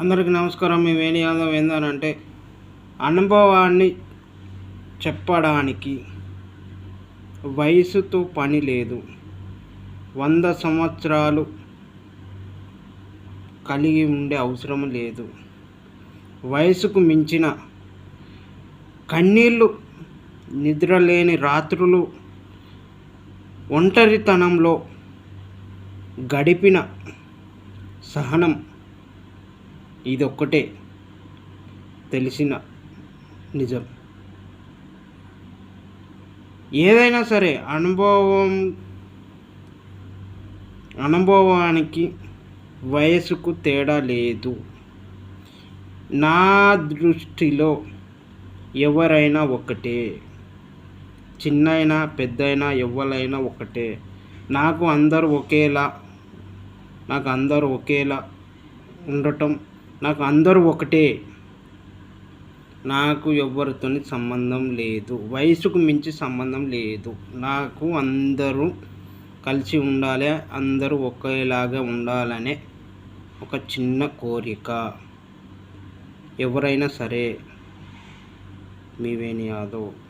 అందరికీ నమస్కారం. మేము వేణి యాదవ్ ఏందనంటే అనుభవాన్ని చెప్పడానికి వయసుతో పని లేదు. వంద సంవత్సరాలు కలిగి ఉండే అవసరం లేదు. వయసుకు మించిన కన్నీళ్ళు నిద్రలేని రాత్రులు ఒంటరితనంలో గడిపిన సహనం ఇది ఒక్కటే తెలిసిన నిజం. ఏదైనా సరే అనుభవం అనుభవానికి వయసుకు తేడా లేదు. నా దృష్టిలో ఎవరైనా ఒకటే చిన్నైనా పెద్దయినా ఎవరైనా ఒకటే. నాకు అందరూ ఒకేలా నాకు అందరూ ఒకేలా ఉండటం నాకు అందరూ ఒకటే. నాకు ఎవరితో సంబంధం లేదు. వయసుకు మించి సంబంధం లేదు. నాకు అందరూ కలిసి ఉండాలి అందరూ ఒకేలాగా ఉండాలనే ఒక చిన్న కోరిక. ఎవరైనా సరే మీవేని యాదవ్.